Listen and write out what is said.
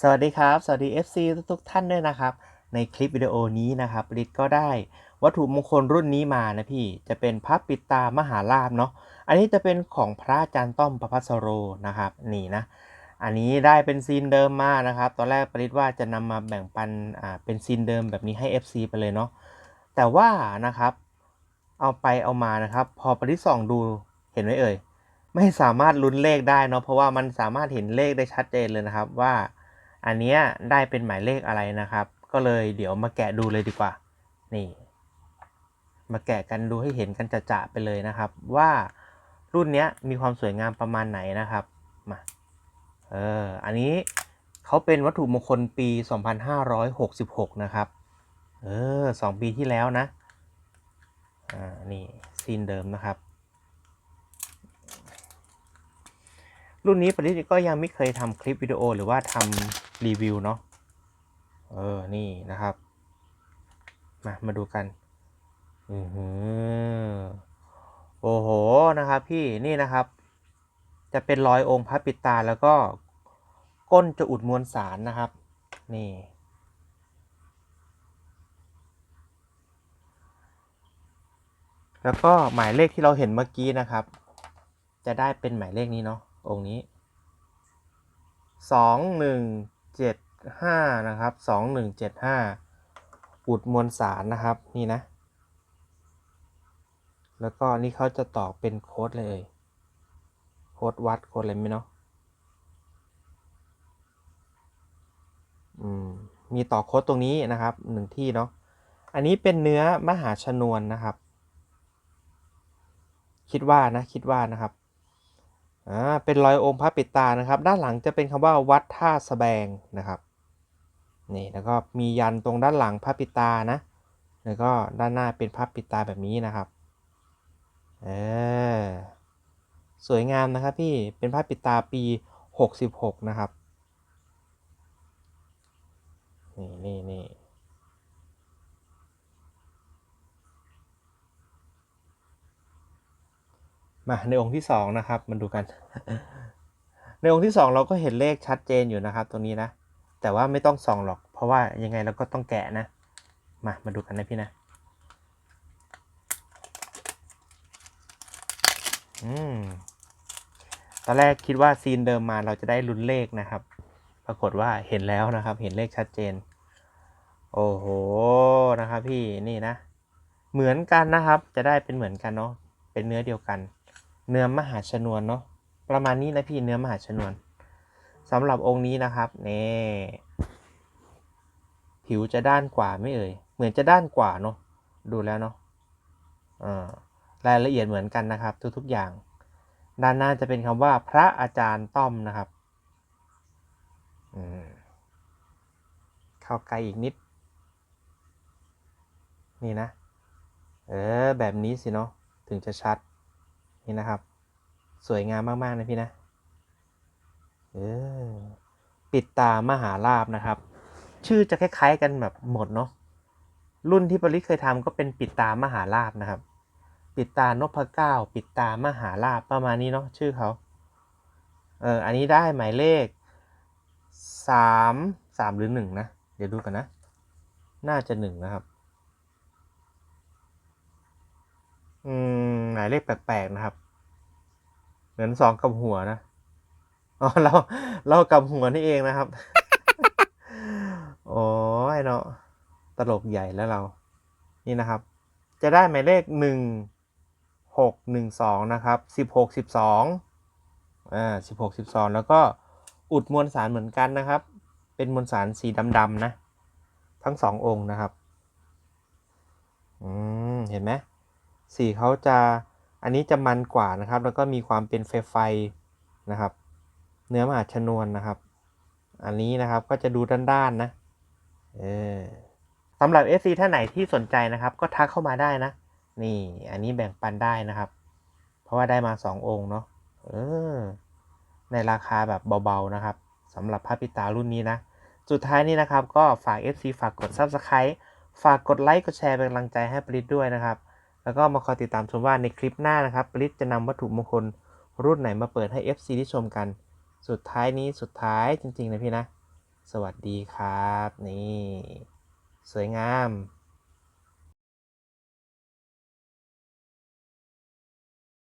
สวัสดีครับ สวัสดี FC ทุกๆท่านด้วยนะครับ ในคลิปวิดีโอนี้นะครับริดก็ได้วัตถุมงคลรุ่นนี้มานะพี่จะเป็นพระปิดตามหาลาภเนาะอันนี้จะเป็นของพระอาจารย์ต้อมประพัสโรนะครับนี่นะอันนี้ได้เป็นซีนเดิมมานะครับ ตอนแรกปริศว่าจะนำมาแบ่งปันอ่าเป็นซีนเดิมแบบนี้ให้ FC ไปเลยเนาะแต่ว่านะครับ เอาไปเอามานะครับ พอปริศส่องดูเห็นไหมเอ่ยไม่สามารถลุ้นเลขได้เนาะเพราะว่ามันสามารถเห็นเลขได้ชัดเจนเลยนะครับว่า อันเนี้ยได้เป็นหมายเลขอะไรนะครับ ก็เลยเดี๋ยวมาแกะดูเลยดีกว่า นี่ มาแกะกันดูให้เห็นกันจะๆไปเลยนะครับ ว่ารุ่นนี้มีความสวยงามประมาณไหนนะครับมาเอออันนี้เขาเป็นวัตถุมงคลปี 2566 นะครับ เออสองปีที่แล้วนะ อ่า นี่ซีนเดิมนะครับ รุ่นนี้ปริศก็ยังไม่เคยทำคลิปวิดีโอหรือว่าทำ รีวิวเนาะ เออ นี่นะครับ มา มาดูกัน อือหือ โอ้โห นะครับพี่นี่นะครับ จะเป็นรอยองค์พระปิดตาแล้วก็ก้นจะอุดมวลสารนะครับ นี่ แล้วก็หมายเลขที่เราเห็นเมื่อกี้นะครับ จะได้เป็นหมายเลขนี้เนาะองค์นี้สองหนึ่ง เจ็ดห้านะครับสองหนึ่งเจ็ดห้าอุดมวลสารนะครับนี่นะ แล้วก็นี่เขาจะตอกเป็นโค้ดเลย โค้ดวัดโค้ดอะไรไม่เนาะอืมมีต่อโค้ดตรงนี้นะครับหนึ่งที่เนาะอันนี้เป็นเนื้อมหาชนวนนะครับ คิดว่านะคิดว่านะครับ อ่าเป็นรอยองค์พระปิดตานะครับ ด้านหลังจะเป็นคำว่าวัดท่าสแบงนะครับนี่แล้วก็มียันตรงด้านหลังพระปิดตานะ แล้วก็ด้านหน้าเป็นพระปิดตาแบบนี้นะครับเออสวยงามนะครับพี่เป็นพระปิดตาปี 66 นะครับ นี่นี่นี่ มาในองค์ที่สองนะครับมาดูกัน ในองค์ที่สองเราก็เห็นเลขชัดเจนอยู่นะครับตรงนี้นะ แต่ว่าไม่ต้องส่องหรอก เพราะว่ายังไงเราก็ต้องแกะนะ มามาดูกันนะพี่นะอืมตอนแรกคิดว่าซีนเดิมมาเราจะได้ลุ้นเลขนะครับ ปรากฏว่าเห็นแล้วนะครับ เห็นเลขชัดเจน โอ้โหนะครับ พี่นี่นะ เหมือนกันนะครับ จะได้เป็นเหมือนกันเนาะเป็นเนื้อเดียวกัน เนื้อมหาชนวนเนาะประมาณนี้นะพี่เนื้อมหาชนวนสำหรับองค์นี้นะครับนี่ผิวจะด้านกว่าไม่เอ่ยเหมือนจะด้านกว่าเนาะดูแล้วเนาะรายละเอียดเหมือนกันนะครับ ทุกๆอย่าง ด้านหน้าจะเป็นคำว่าพระอาจารย์ต้อมนะครับเข้าไกลอีกนิด นี่นะ เออแบบนี้สิเนาะถึงจะชัด นี่นะครับ สวยงามมาก ๆ นะพี่นะเออปิดตามหาลาบนะครับ ชื่อจะคล้าย ๆ กันแบบหมดเนาะรุ่นที่ปริเคยทำก็เป็นปิดตามหาลาบนะครับ ปิดตานพเก้า ปิดตามหาลาบประมาณนี้เนาะชื่อเขาเอออันนี้ได้หมายเลขสามสามหรือหนึ่งนะ เดี๋ยวดูกันนะ น่าจะหนึ่งนะครับ อืมหมายเลขแปลกๆนะครับ เหมือนสองกับหัวนะอ๋อเราเรากับหัวนี่เองนะครับโอ้ยเนาะตลกใหญ่แล้วเรา นี่นะครับ จะได้หมายเลขหนึ่งหกหนึ่งสองนะครับสิบหกสิบสองอ่าสิบหกสิบสองแล้วก็อุดมวลสารเหมือนกันนะครับ เป็นมวลสารสีดำๆนะ ทั้งสององค์นะครับ อืม เห็นไหมสีเขาจะ อันนี้จะมันกว่านะครับ แล้วก็มีความเป็นไฟไฟนะครับ เนื้อมหาชนวนนะครับ อันนี้นะครับก็จะดูด้านๆนะเออสำหรับ FC ท่านไหนที่สนใจนะครับ ก็ทักเข้ามาได้นะ นี่อันนี้แบ่งปันได้นะครับ เพราะว่าได้มา 2 องค์เนาะเออในราคาแบบเบาๆนะครับสำหรับพระปิตารุ่นนี้นะ สุดท้ายนี้นะครับ ก็ฝาก FC ฝากกด Subscribe ฝากกดไลค์กดแชร์เป็นกำลังใจให้ปริศด้วยนะครับ แล้วก็มาคอยติดตามชมว่าในคลิปหน้านะครับปริศจะนำวัตถุมงคลรุ่นไหนมาเปิดให้ FC ที่ชมกัน สุดท้ายนี้สุดท้ายจริงๆนะพี่นะ สวัสดีครับ นี่ สวยงาม